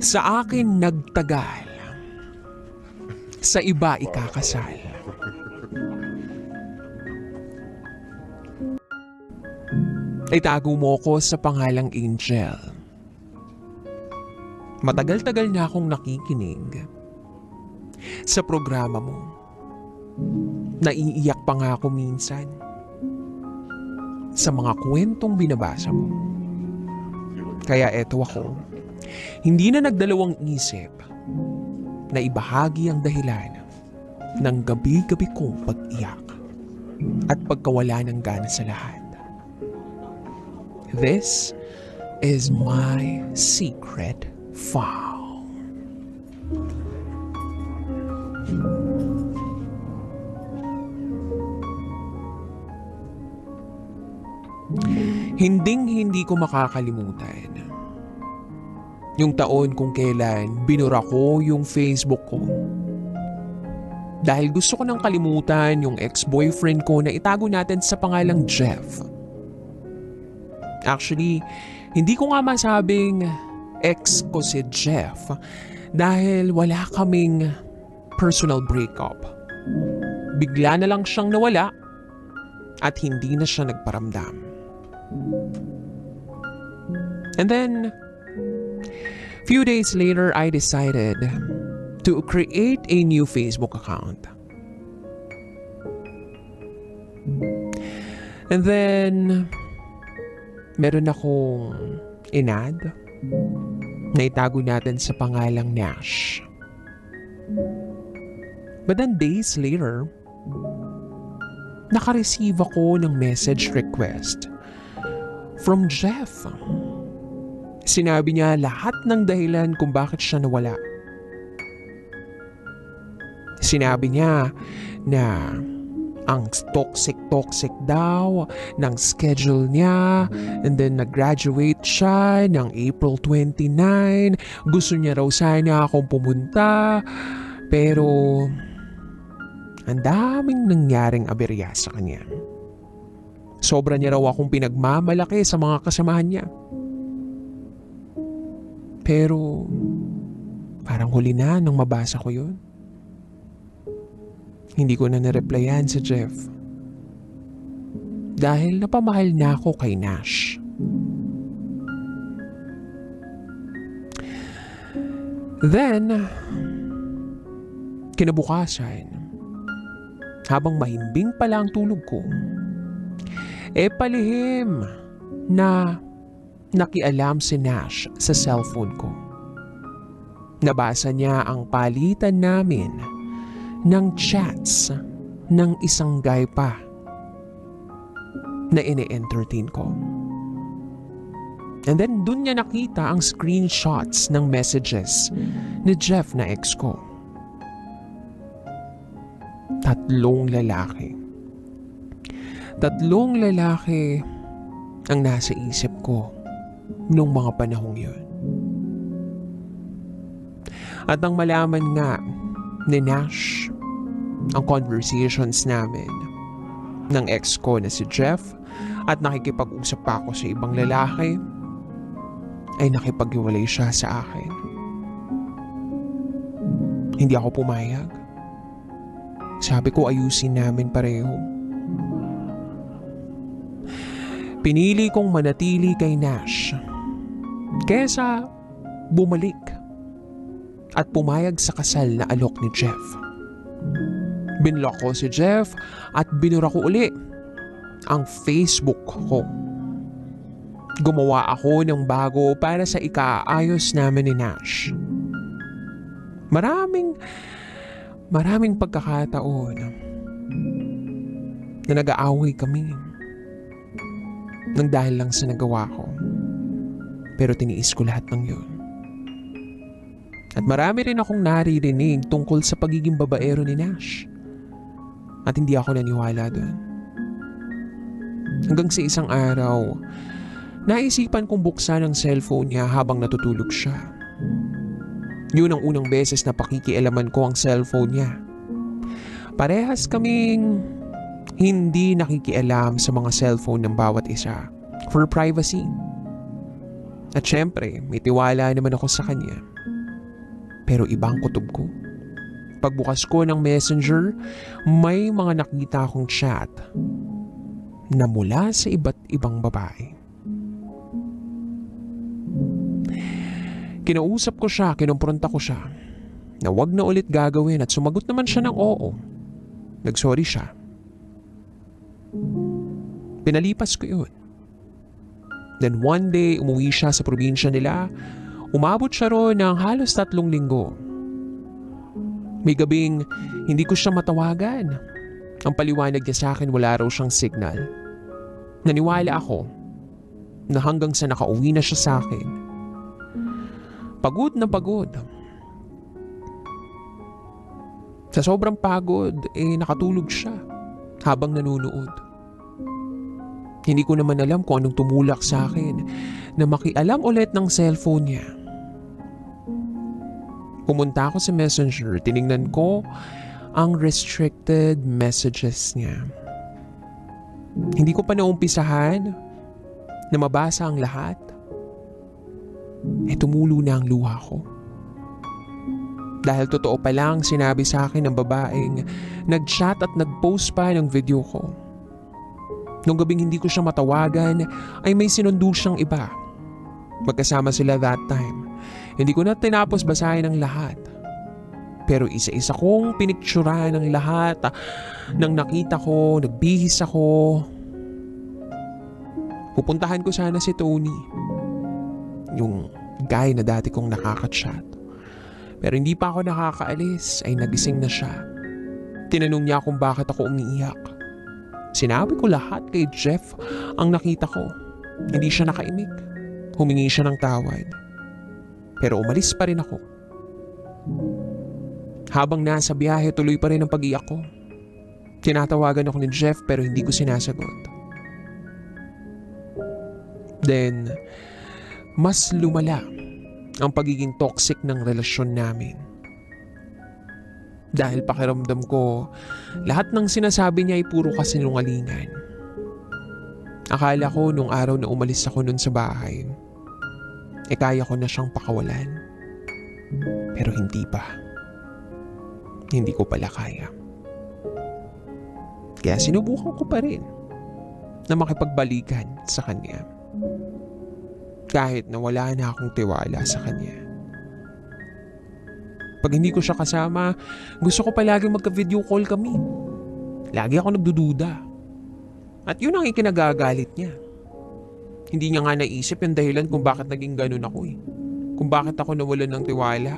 Sa akin nagtagal. Sa iba ikakasal. Itago mo ko sa pangalang Angel. Matagal-tagal na akong nakikinig sa programa mo. Naiiyak pa nga ako minsan sa mga kwentong binabasa mo. Kaya eto ako, hindi na nagdalawang isip na ibahagi ang dahilan ng gabi-gabi kong pag-iyak at pagkawala ng gana sa lahat. This is my secret file. Hinding hindi ko makakalimutan. Yung taon kung kailan binura ko yung Facebook ko. Dahil gusto ko nang kalimutan yung ex-boyfriend ko na itago natin sa pangalang Jeff. Actually, hindi ko nga masabing ex ko si Jeff dahil wala kaming personal breakup. Bigla na lang siyang nawala at hindi na siya nagparamdam. And then, few days later, I decided to create a new Facebook account. And then, meron akong inad na itago natin sa pangalang Nash. But then days later, nakareceive ako ng message request from Jeff. Sinabi niya lahat ng dahilan kung bakit siya nawala. Sinabi niya na ang toxic-toxic daw ng schedule niya and then nag-graduate siya ng April 29. Gusto niya raw sana akong pumunta pero ang daming nangyaring aberya sa kanya. Sobra niya raw akong pinagmamalaki sa mga kasamahan niya. Pero parang huli na nang mabasa ko yun. Hindi ko na nareplyan si Jeff. Dahil napamahal na ako kay Nash. Then, kinabukasan, habang mahimbing pala ang tulog ko, e palihim na nakialam si Nash sa cellphone ko. Nabasa niya ang palitan namin ng chats ng isang guy pa na ini-entertain ko. And then dun niya nakita ang screenshots ng messages ni Jeff na ex ko. Tatlong lalaki. Tatlong lalaki ang nasa isip ko nung mga panahong yun. At ang malaman nga ni Nash ang conversations namin ng ex ko na si Jeff at nakikipag-usap pa ako sa ibang lalaki ay nakipag-iwalay siya sa akin. Hindi ako pumayag. Sabi ko ayusin namin pareho. Pinili kong manatili kay Nash kesa bumalik at pumayag sa kasal na alok ni Jeff. Binlock ko si Jeff at binura ko uli ang Facebook ko. Gumawa ako ng bago para sa ikaayos namin ni Nash. Maraming, maraming pagkakataon na nag-aaway kami nang dahil lang sa nagawa ko. Pero tiniis ko lahat ng yun. At marami rin akong naririnig tungkol sa pagiging babaero ni Nash. At hindi ako naniwala doon. Hanggang sa isang araw, naisipan kong buksan ang cellphone niya habang natutulog siya. Yun ang unang beses na pakikialaman ko ang cellphone niya. Parehas kaming hindi nakikialam sa mga cellphone ng bawat isa for privacy. At syempre, may tiwala naman ako sa kanya. Pero ibang kutob ko. Pagbukas ko ng messenger, may mga nakita akong chat na mula sa iba't ibang babae. Kinausap ko siya, kinumpronta ko siya na wag na ulit gagawin at sumagot naman siya ng oo. Nagsorry siya. Pinalipas ko yun. Then one day, umuwi siya sa probinsya nila. Umabot siya roon ng halos tatlong linggo. May gabing hindi ko siya matawagan. Ang paliwanag niya sa akin wala raw siyang signal. Naniwala ako na hanggang sa nakauwi na siya sa akin. Pagod na pagod. Sa sobrang pagod, eh nakatulog siya habang nanonood. Hindi ko naman alam kung anong tumulak sa akin na makialam ulit ng cellphone niya. Pumunta ako sa messenger, tiningnan ko ang restricted messages niya. Hindi ko pa naumpisahan na mabasa ang lahat. Eh tumulo na ang luha ko. Dahil totoo pa lang sinabi sa akin ng babaeng nag-chat at nag-post pa ng video ko. Nung gabing hindi ko siya matawagan ay may sinundo siyang iba. Magkasama sila that time. Hindi ko na tinapos basahin ang lahat. Pero isa-isa kong piniktsurahan ng lahat. ah, Nang nakita ko, nagbihis ako. Pupuntahan ko sana si Tony. Yung guy na dati kong nakaka-chat. Pero hindi pa ako nakakaalis ay nagising na siya. Tinanong niya kung bakit ako umiiyak. Sinabi ko lahat kay Jeff ang nakita ko. Hindi siya nakaimik. Humingi siya ng tawad. Pero umalis pa rin ako. Habang nasa biyahe, tuloy pa rin ang pag-iyak ko. Tinatawagan ako ni Jeff pero hindi ko sinasagot. Then, mas lumala ang pagiging toxic ng relasyon namin. Dahil pakiramdam ko, lahat ng sinasabi niya ay puro kasinungalingan. Akala ko nung araw na umalis ako nun sa bahay, eh kaya ko na siyang pakawalan. Pero hindi pa. Hindi ko pala kaya. Kaya sinubukan ko pa rin na makipagbalikan sa kanya. Kahit na wala na akong tiwala sa kanya. Pag hindi ko siya kasama, gusto ko palagi magka-video call kami. Lagi ako nagdududa. At yun ang ikinagagalit niya. Hindi niya nga naisip yung dahilan kung bakit naging ganun ako eh. Kung bakit ako nawalan ng tiwala.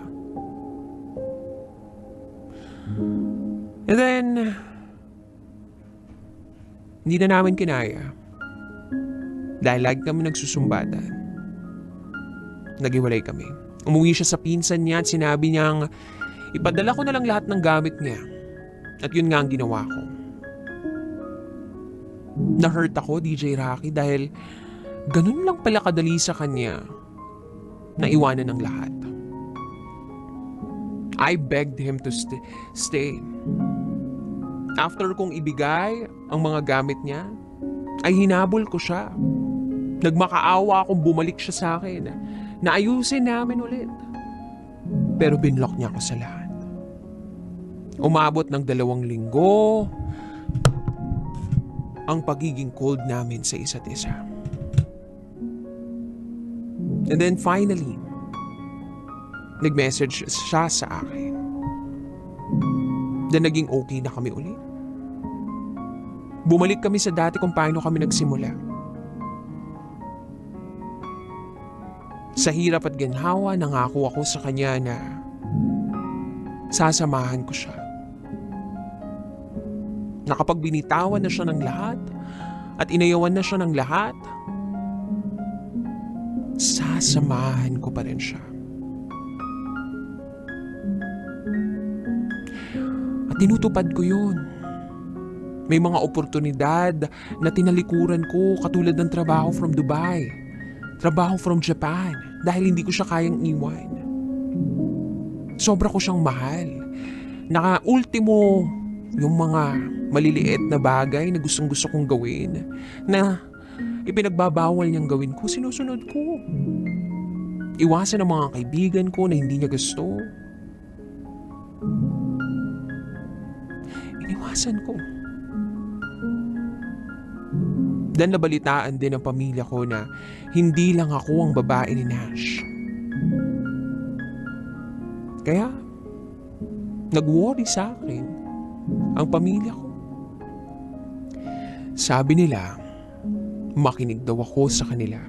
And then, hindi na namin kinaya. Dahil lagi kami nagsusumbatan. Nagiwalay kami. Umuwi siya sa pinsan niya at sinabi niyang ipadala ko na lang lahat ng gamit niya. At yun nga ang ginawa ko. Na-hurt ako, DJ Rocky, dahil ganun lang pala kadali sa kanya na iwanan ng lahat. I begged him to st- stay. After kong ibigay ang mga gamit niya, ay hinabol ko siya. Nagmakaawa akong bumalik siya sa akin. Naayusin namin ulit. Pero binlock niya ako sa lahat. Umabot ng dalawang linggo ang pagiging cold namin sa isa't isa. And then finally, nag-message siya sa akin. Then naging okay na kami ulit. Bumalik kami sa dati kung paano kami nagsimula. Sa hirap at ginhawa, nangako ako sa kanya na sasamahan ko siya. Nakapag binitawan na siya ng lahat at inayawan na siya ng lahat, sasamahan ko pa rin siya. At tinutupad ko yun. May mga oportunidad na tinalikuran ko katulad ng trabaho from Dubai, trabaho from Japan dahil hindi ko siya kayang iwan. Sobra ko siyang mahal. Naka-ultimo yung mga maliliit na bagay na gustong gusto kong gawin na ipinagbabawal niyang gawin ko, sinusunod ko. Iwasan ang mga kaibigan ko na hindi niya gusto. Iniwasan ko. Dan nabalitaan din ng pamilya ko na hindi lang ako ang babae ni Nash. Kaya, nag-worry sa akin ang pamilya ko. Sabi nila, makinig daw ako sa kanila.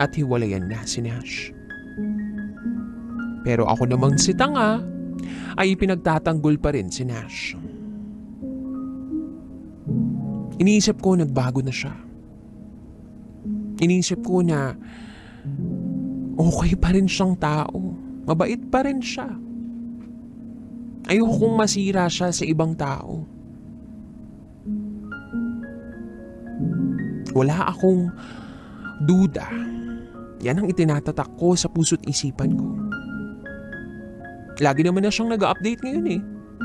At hiwalayan na si Nash. Pero ako namang si Tanga ay pinagtatanggol pa rin si Nash. Iniisip ko nagbago na siya. Iniisip ko na okay pa rin siyang tao. Mabait pa rin siya. Ayoko kong masira siya sa ibang tao. Wala akong duda. Yan ang itinatatak ko sa puso't isipan ko. Lagi naman na siyang nag-update ngayon eh.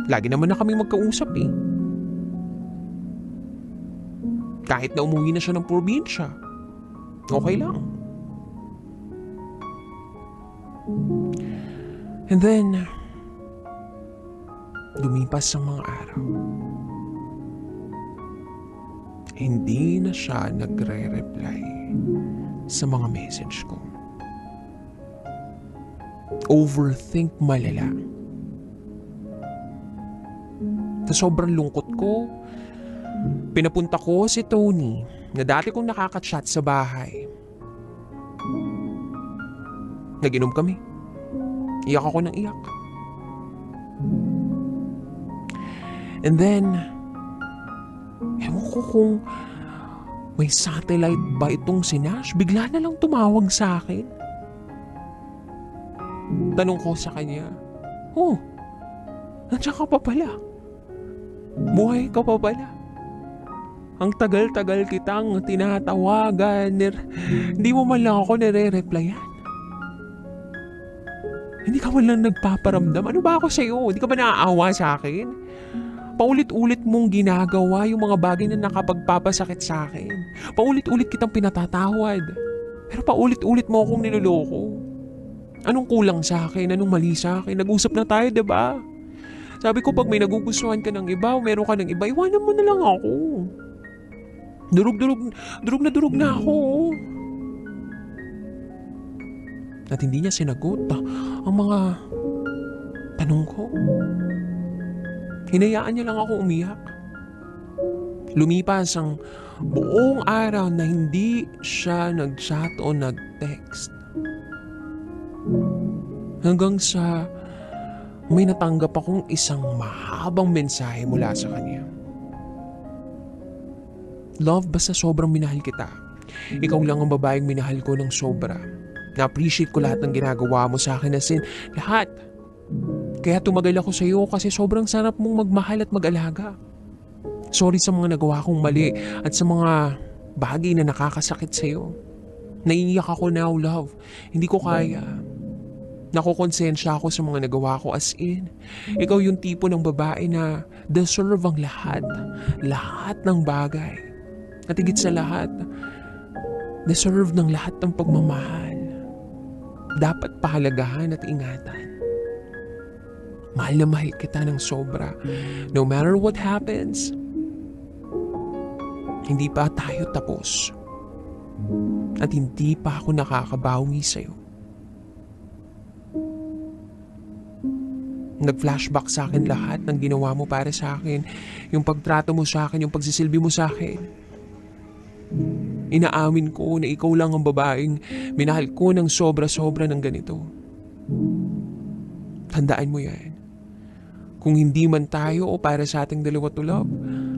Lagi naman na kami magkausap eh. Kahit na umuwi na siya ng probinsya. Okay lang. And then, lumipas ang mga araw. Hindi na siya nagre-reply sa mga message ko. Overthink malala. Sa sobrang lungkot ko, pinapunta ko si Tony na dati kong nakaka-chat sa bahay. Naginom kami. Iyak ako ng iyak. And then, ewan ko kung may satellite ba itong si Nash? Bigla na lang tumawag sa akin. Tanong ko sa kanya, Oh, nandiyan ka pa pala. Buhay ka pa pala. Ang tagal-tagal kitang tinatawagan. Hindi mo man lang ako nire-replyan. Hindi ka man lang nagpaparamdam. Ano ba ako sa'yo? Hindi ka ba naaawa sa akin? Paulit-ulit mong ginagawa yung mga bagay na nakapagpapasakit sa akin. Paulit-ulit kitang pinatatawad. Pero paulit-ulit mo akong niloloko. Anong kulang sa akin? Anong mali sa akin? Nag-usap na tayo, 'di ba? Sabi ko, pag may nagugustuhan ka ng iba o meron ka ng iba, iwanan mo na lang ako. Durug-durug, durug na durug na ako. At hindi niya sinagot ah, ang mga tanong ko. Hinayaan niya lang ako umiyak. Lumipas ang buong araw na hindi siya nag-chat o nag-text. Hanggang sa may natanggap akong isang mahabang mensahe mula sa kanya. Love, basta sobrang minahal kita. Ikaw lang ang babaeng minahal ko ng sobra. Na-appreciate ko lahat ng ginagawa mo sa akin as in lahat. Kaya tumagal ako sa iyo kasi sobrang sarap mong magmahal at mag-alaga. Sorry sa mga nagawa kong mali at sa mga bagay na nakakasakit sa iyo. Naiiyak ako now, love. Hindi ko kaya. Nakukonsensya ako sa mga nagawa ko as in. Ikaw yung tipo ng babae na deserve ang lahat. Lahat ng bagay. At higit sa lahat, deserve ng lahat ng pagmamahal. Dapat pahalagahan at ingatan. Mahal na mahal kita ng sobra. No matter what happens, hindi pa tayo tapos. At hindi pa ako nakakabawi sa'yo. Nag-flashback sa akin lahat ng ginawa mo para sa akin. Yung pagtrato mo sa akin, yung pagsisilbi mo sa akin. Inaamin ko na ikaw lang ang babaeng minahal ko ng sobra-sobra ng ganito. Tandaan mo yan. Kung hindi man tayo o para sa ating dalawa to love,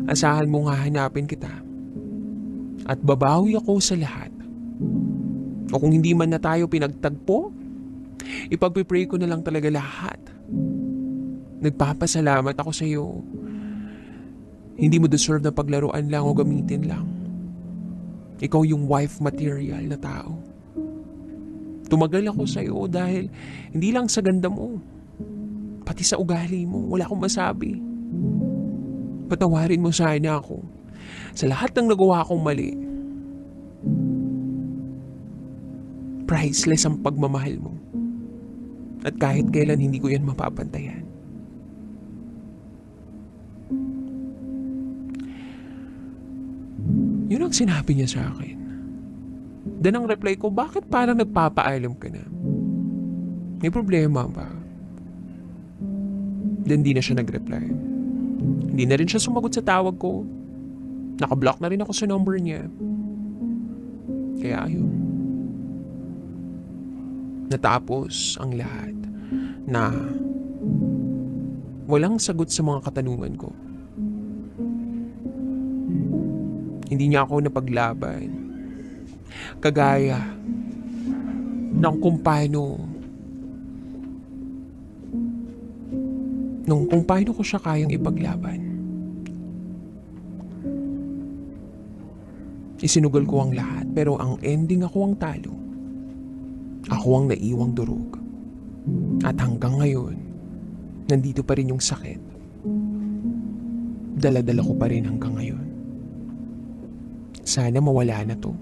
asahan mong hahanapin kita. At babawi ako sa lahat. O kung hindi man na tayo pinagtagpo, ipagpipray ko na lang talaga lahat. Nagpapasalamat ako sa iyo. Hindi mo deserve na paglaruan lang o gamitin lang. Ikaw yung wife material na tao. Tumagal ako sa iyo dahil hindi lang sa ganda mo, pati sa ugali mo, wala akong masabi. Patawarin mo sana ako sa lahat ng nagawa kong mali. priceless ang pagmamahal mo. At kahit kailan hindi ko yan mapapantayan. Yun ang sinabi niya sa akin. Then ang reply ko, bakit parang nagpapaalam ka na? May problema ba? Then di na siya nag-reply. Hindi na rin siya sumagot sa tawag ko. Nakablock na rin ako sa number niya. Kaya ayun. Natapos ang lahat na walang sagot sa mga katanungan ko. Hindi niya ako napaglaban. Kagaya ng kung paano nung kung paano ko siya kayang ipaglaban. Isinugal ko ang lahat pero ang ending ako ang talo. Ako ang naiwang durog. At hanggang ngayon, nandito pa rin yung sakit. Daladala ko pa rin hanggang ngayon. Sana mawala na to.